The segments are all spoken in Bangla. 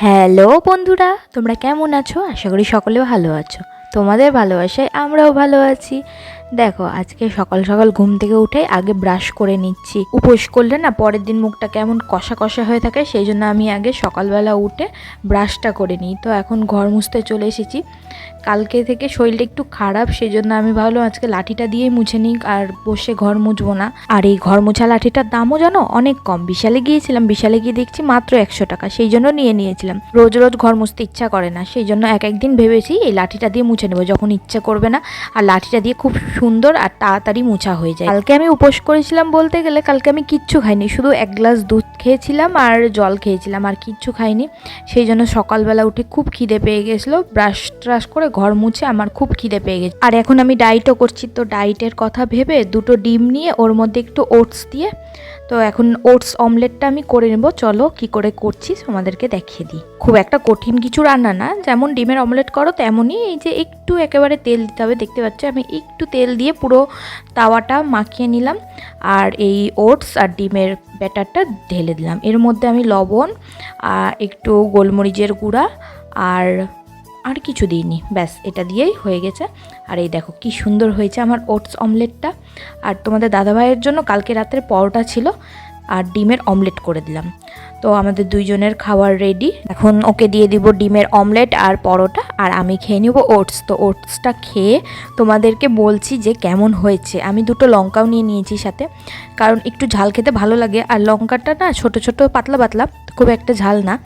হ্যালো বন্ধুরা, তোমরা কেমন আছো? আশা করি সকলে ভালো আছো। তোমাদের ভালোবাসায় আমরাও ভালো আছি। দেখো, আজকে সকাল সকাল ঘুম থেকে উঠে আগে ব্রাশ করে নিচ্ছি। উপোস করলে না পরের দিন মুখটা কেমন কষা কষা হয়ে থাকে, সেই জন্য আমি আগে সকালবেলা উঠে ব্রাশটা করে নিই। তো এখন ঘর মুছতে চলে এসেছি। কালকে থেকে শরীরটা একটু খারাপ, সেই জন্য আমি ভাবলাম আজকে লাঠিটা দিয়েই মুছে নিই, আর বসে ঘর মুছবো না। আর এই ঘর মোছা লাঠিটার দামও জানো, অনেক কম। বিশালে গিয়েছিলাম, বিশালে গিয়ে দেখছি মাত্র একশো টাকা, সেই জন্য নিয়ে নিয়েছিলাম। রোজ রোজ ঘর মুছতে ইচ্ছা করে না, সেই জন্য এক একদিন ভেবেছি এই লাঠিটা দিয়ে মুছে নেব, যখন ইচ্ছা করবে না। আর লাঠিটা দিয়ে খুব সুন্দর আর তাড়াতাড়ি মোছা হয়ে যায়। কালকে আমি উপোস করেছিলাম বলতে গেলে কালকে আমি কিচ্ছু খাইনি, শুধু এক গ্লাস দুধ খেয়েছিলাম আর জল খেয়েছিলাম আর কিচ্ছু খাইনি। সেই জন্য সকালবেলা উঠে খুব খিদে পেয়ে গেছিল, ব্রাশ ট্রাশ করে ঘর মুছে আমার খুব খিদে পেয়ে গেছে। আর এখন আমি ডায়েটও করছি, তো ডায়েটের কথা ভেবে দুটো ডিম নিয়ে ওর মধ্যে একটু ওটস দিয়ে তো এখন ওটস অমলেটটা আমি করে নেব। চলো কি করে করছি তোমাদেরকে দেখিয়ে দিই। খুব একটা কঠিন কিছু রান্না না, যেমন ডিমের অমলেট করো তেমনই এই যে একটু একেবারে তেল দিতে হবে। দেখতে পাচ্ছ আমি একটু তেল দিয়ে পুরো তাওয়াটা মাখিয়ে নিলাম আর এই ওটস আর ডিমের ব্যাটারটা ঢেলে দিলাম। এর মধ্যে আমি লবণ একটু গোলমরিচের গুঁড়া আর আর কিছু দিইনি। ব্যাস, এটা দিয়েই হয়ে গেছে। আর এই দেখো কি সুন্দর হয়েছে আমার ওটস অমলেটটা। আর তোমাদের দাদাভাইয়ের জন্য কালকে রাত্রে পরোটা ছিল। আর ডিমের অমলেট করে দিলাম। তো আমাদের দুইজনের খাবার রেডি এখন ওকে দিয়ে দিব ডিমের অমলেট আর পরোটা। আর আমি খেয়ে নিব ওটস। তো ওটসটা খেয়ে তোমাদেরকে বলছি যে কেমন হয়েছে। আমি দুটো লঙ্কাও নিয়ে নিয়েছি সাথে। কারণ একটু ঝাল খেতে ভালো লাগে। আর লঙ্কাটা না ছোট ছোট, পাতলা পাতলা, খুব একটা ঝাল না।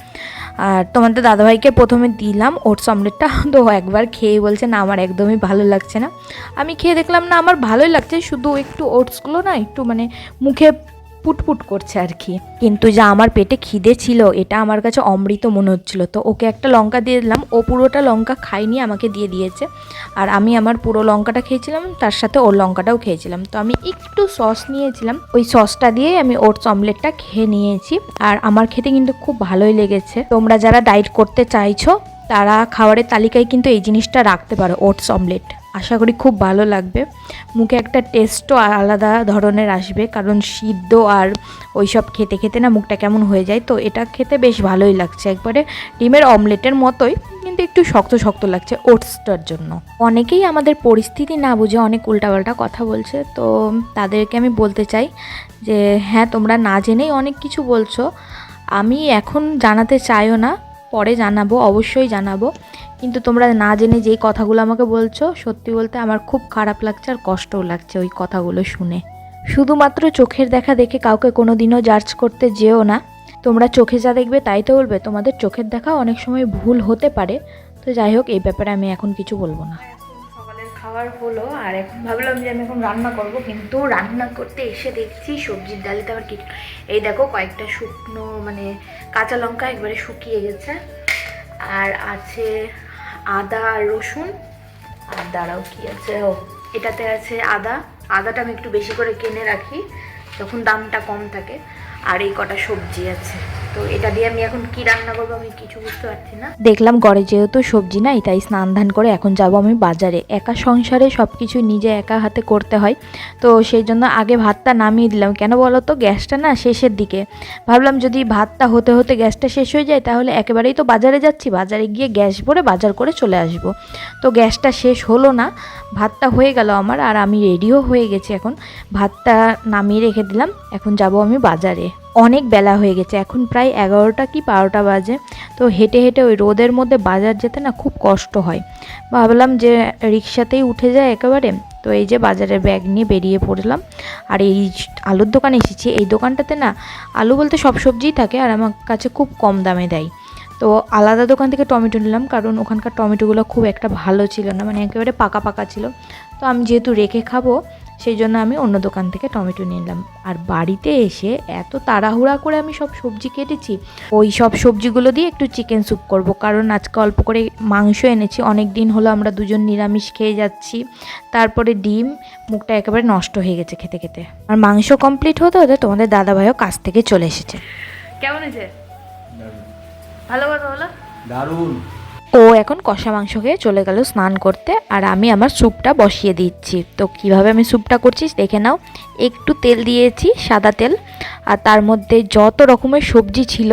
আর তোমাদের দাদাভাইকে প্রথমে দিলাম ওটস অমলেটটা তো একবার খেয়ে বলছে, না, আমার একদমই ভালো লাগছে না। আমি খেয়ে দেখলাম, না, আমার ভালোই লাগছে, শুধু একটু ওটসগুলো না, একটু মানে মুখে পুটপুট করছে আর কি। কিন্তু যা আমার পেটে খিদে ছিল, এটা আমার কাছে অমৃত মনে হচ্ছিল। তো ওকে একটা লঙ্কা দিয়ে দিলাম, ও পুরোটা লঙ্কা খাইনি আমাকে দিয়ে দিয়েছে। আর আমি আমার পুরো লঙ্কাটা খেয়েছিলাম, তার সাথে ওর লঙ্কাটাও খেয়েছিলাম। তো আমি একটু সস নিয়েছিলাম, ওই সসটা দিয়ে আমি ওটস অমলেটটা খেয়ে নিয়েছি। আর আমার খেতে কিন্তু খুব ভালোই লেগেছে। তোমরা যারা ডায়েট করতে চাইছো তারা খাবারের তালিকায় কিন্তু এই জিনিসটা রাখতে পারো, ওটস, অমলেট। আশা করি খুব ভালো লাগবে। মুখে একটা টেস্টও আলাদা ধরনের আসবে, কারণ সিদ্ধ আর ওই সব খেতে খেতে না মুখটা কেমন হয়ে যায়। তো এটা খেতে বেশ ভালোই লাগছে একবারে। ডিমের অমলেটের মতোই, কিন্তু একটু শক্ত শক্ত লাগছে ওটসটার জন্য। অনেকেই আমাদের পরিস্থিতি না বুঝে অনেক উল্টাপাল্টা কথা বলছে, তো তাদেরকে আমি বলতে চাই যে হ্যাঁ তোমরা না জেনেই অনেক কিছু বলছো। আমি এখন জানাতে চাইও না পরে জানাব, অবশ্যই জানাব। কিন্তু তোমরা না জেনে যেই কথাগুলো আমাকে বলছো, সত্যি বলতে আমার খুব খারাপ লাগছে আর কষ্টও লাগছে ওই কথাগুলো শুনে। শুধুমাত্র চোখের দেখা দেখে কাউকে কোনো দিনও জার্জ করতে যেও না। তোমরা চোখে যা দেখবে তাই তো বলবে, তোমাদের চোখের দেখা অনেক সময় ভুল হতে পারে। তো যাই হোক, এই ব্যাপারে আমি এখন কিছু বলব না। খাবার হলো, আর এখন ভাবলাম যে আমি এখন রান্না করব, কিন্তু রান্না করতে এসে দেখছি সবজির ডালিতে আবার কি এই দেখো কয়েকটা শুকনো মানে কাঁচা লঙ্কা একবারে শুকিয়ে গেছে, আর আছে আদা আর রসুন, আর দাঁড়াও কি আছে? ও, এটাতে আছে আদা, আদাটা আমি একটু বেশি করে কিনে রাখি, যখন দামটা কম থাকে, আর এই কটা সবজি আছে। তো এটা দিয়ে আমি এখন কি রান্না করব আমি কিছু দেখলাম ঘরে যেহেতু সবজি নাই, তাই স্নান ধান করে এখন যাব আমি বাজারে। একা সংসারে সব কিছু নিজে একা হাতে করতে হয়। তো সেই জন্য আগে ভাতটা নামিয়ে দিলাম। কেন বলো তো গ্যাসটা না শেষের দিকে। ভাবলাম যদি ভাতটা হতে হতে গ্যাসটা শেষ হয়ে যায়, তাহলে একেবারেই তো বাজারে যাচ্ছি। বাজারে গিয়ে গ্যাস ভরে বাজার করে চলে আসব। তো গ্যাসটা শেষ হলো না। ভাতটা হয়ে গেল আমার, আর আমি রেডিও হয়ে গেছি এখন। ভাতটা নামিয়ে রেখে দিলাম। এখন যাব আমি বাজারে। অনেক বেলা হয়ে গেছে। এখন প্রায় এগারোটা কি বারোটা বাজে। তো হেঁটে হেঁটে ওই রোদের মধ্যে বাজার যেতে না খুব কষ্ট হয়। ভাবলাম যে রিক্সাতেই উঠে যায় একেবারে। তো এই যে বাজারের ব্যাগ নিয়ে বেরিয়ে পড়লাম। আর এই আলুর দোকানে এসেছি। এই দোকানটাতে না আলু বলতে সব সবজিই থাকে আর আমার কাছে খুব কম দামে দেয়। তো আলাদা দোকান থেকে টমেটো নিলাম কারণ ওখানকার টমেটোগুলো খুব একটা ভালো ছিল না। মানে একেবারে পাকা পাকা ছিল। তো আমি যেহেতু রেখে খাব সেই জন্য আমি অন্য দোকান থেকে টমেটো নিলাম আর বাড়িতে এসে এত তাড়াহুড়া করে আমি সব সবজি কেটেছি। ওই সব সবজিগুলো দিয়ে একটু চিকেন স্যুপ করব। কারণ আজকে অল্প করে মাংস এনেছি। অনেক দিন হলো আমরা দুজন নিরামিষ খেয়ে যাচ্ছি। তারপরে ডিম মুখটা একেবারে নষ্ট হয়ে গেছে খেতে খেতে। আর মাংস কমপ্লিট হতে হতে তোমাদের দাদাভাইও কাছ থেকে চলে এসেছে। কেমন হয়েছে? ভালো কথা হলো দারুণ। ও এখন কষা মাংস খেয়ে চলে গেল স্নান করতে আর আমি আমার স্যুপটা বসিয়ে দিচ্ছি। তো কীভাবে আমি স্যুপটা করছি দেখে নাও। একটু তেল দিয়েছি, সাদা তেল। আর তার মধ্যে যত রকমের সবজি ছিল,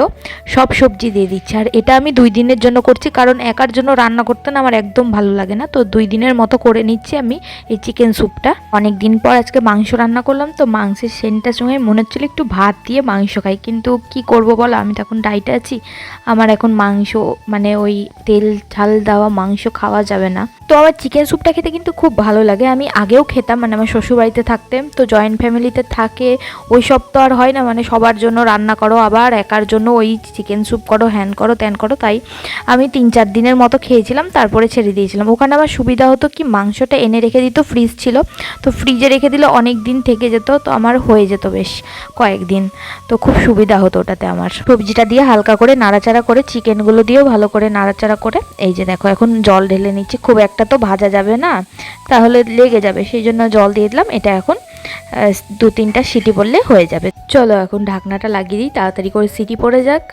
সব সবজি দিয়ে দিচ্ছি। আর এটা আমি দুই দিনের জন্য করছি, কারণ একার জন্য রান্না করতে না আমার একদম ভালো লাগে না। তো দুই দিনের মতো করে নিচ্ছি আমি এই চিকেন স্যুপটা অনেক দিন পর আজকে মাংস রান্না করলাম, তো মাংসের সেন্টটার সঙ্গে মনে হচ্ছিল একটু ভাত দিয়ে মাংস খাই। কিন্তু কি করব বলো, আমি তো এখন ডাইটে আছি। আমার এখন মাংস মানে ওই তেল ঝাল দেওয়া মাংস খাওয়া যাবে না। তো আমার চিকেন স্যুপটা খেতে কিন্তু খুব ভালো লাগে। আমি আগেও খেতাম মানে আমার শ্বশুরবাড়িতে থাকতাম তো জয়েন্ট ফ্যামিলিতে থাকে ওই সব তো আর হয় না। মানে সবার জন্য রান্না করো, আবার একার জন্য ওই চিকেন স্যুপ করো হ্যান করো ত্যান করো, তাই আমি তিন চার দিনের মতো খেয়েছিলাম, তারপরে ছেড়ে দিয়েছিলাম। ওখানে আমার সুবিধা হতো কি, মাংসটা এনে রেখে দিত ফ্রিজ ছিল। তো ফ্রিজে রেখে দিলে অনেক দিন থেকে যেত, তো আমার হয়ে যেত বেশ কয়েকদিন। তো খুব সুবিধা হতো ওটাতে আমার। সবজিটা দিয়ে হালকা করে নাড়াচাড়া করে, চিকেনগুলো দিয়েও ভালো করে নাড়াচাড়া করে, এই যে দেখো, এখন জল ঢেলে নিচ্ছি। খুব একটা তো ভাজা যাবে না, তাহলে লেগে যাবে, সেই জন্য জল দিয়ে দিলাম। এটা এখন দু তিনটা সিটি পড়লে হয়ে যাবে। চলো এখন ঢাকনাটা লাগিয়ে দিই, তাড়াতাড়ি করে সিটি পড়ে যাক।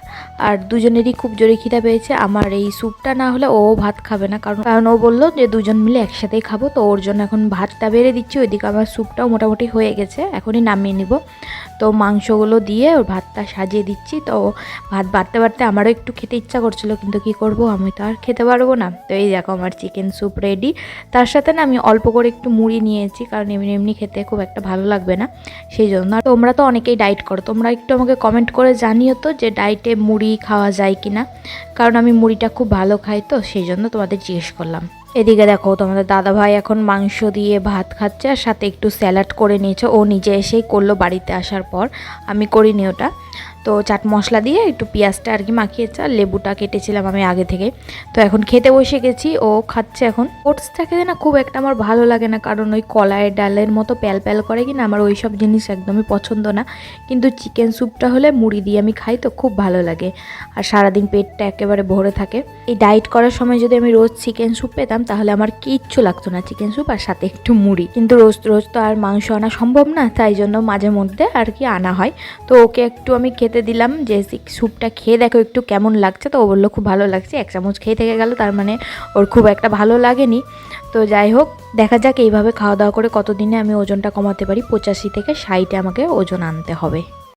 আর দুজনেরই খুব জোরে খিদা পেয়েছে, আমার এই স্যুপটা না হলে ও ভাত খাবে না, কারণ কারণ ও বলল যে দুজন মিলে একসাথেই খাব, তো ওর জন্য এখন ভাতটা বেড়ে দিচ্ছি, ওইদিকে আমার স্যুপটাও মোটামুটি হয়ে গেছে, এখনই নামিয়ে নিব। তো মাংসগুলো দিয়ে ওর ভাতটা সাজিয়ে দিচ্ছি। তো ভাত বাড়তে বাড়তে আমারও একটু খেতে ইচ্ছা করছিল, কিন্তু কি করব? আমি তো আর খেতে পারব না। তো এই দেখো আমার চিকেন স্যুপ রেডি তার সাথে না আমি অল্প করে একটু মুড়ি নিয়েছি, কারণ এমনি এমনি খেতে খুব একটা ভালো লাগবে না। সেই জন্য আর তোমরা তো অনেকেই ডায়েট করো, তোমরা একটু আমাকে কমেন্ট করে জানিও তো যে ডায়েটে মুড়ি খাওয়া যায় কি না কারণ আমি মুড়িটা খুব ভালো খাই তো, সেই জন্য তোমাদের জিজ্ঞেস করলাম। এদিকে দেখো, তোমাদের দাদা ভাই এখন মাংস দিয়ে ভাত খাচ্ছে আর সাথে একটু স্যালাড করে নিয়েছে। ও নিজে এসেই করল বাড়িতে আসার পর। আমি করিনি ওটা। তো চাট মশলা দিয়ে একটু পেঁয়াজটা আর কি মাখিয়েছে, আর লেবুটা কেটেছিলাম আমি আগে থেকে। তো এখন খেতে বসে গেছি, ও খাচ্ছে এখন। ওটসটা খেতে না খুব একটা আমার ভালো লাগে না, কারণ ওই কলায় ডালের মতো প্যাল প্যাল করে কি না আমার ওই সব জিনিস একদমই পছন্দ না। কিন্তু চিকেন স্যুপটা হলে মুড়ি দিয়ে আমি খাই তো খুব ভালো লাগে, আর সারাদিন পেটটা একেবারে ভরে থাকে। এই ডায়েট করার সময় যদি আমি রোজ চিকেন স্যুপ পেতাম, তাহলে আমার কিচ্ছু লাগতো না চিকেন স্যুপ আর সাথে একটু মুড়ি। কিন্তু রোজ রোজ তো আর মাংস আনা সম্ভব না, তাই জন্য মাঝে মধ্যে আর কি আনা হয়। তো ওকে একটু আমি খেতে দিলাম। যে স্যুপটা খেয়ে দেখো একটু কেমন লাগছে। তো ও বলল, খুব ভালো লাগছে। এক চামচ খেয়ে থেকে গেল। তার মানে ওর খুব একটা ভালো লাগেনি। তো যাই হোক, দেখা যাক এইভাবে খাওয়া দাওয়া করে কতদিনে আমি ওজনটা কমাতে পারি। পঁচাশি থেকে ষাটে আমাকে ওজন আনতে হবে।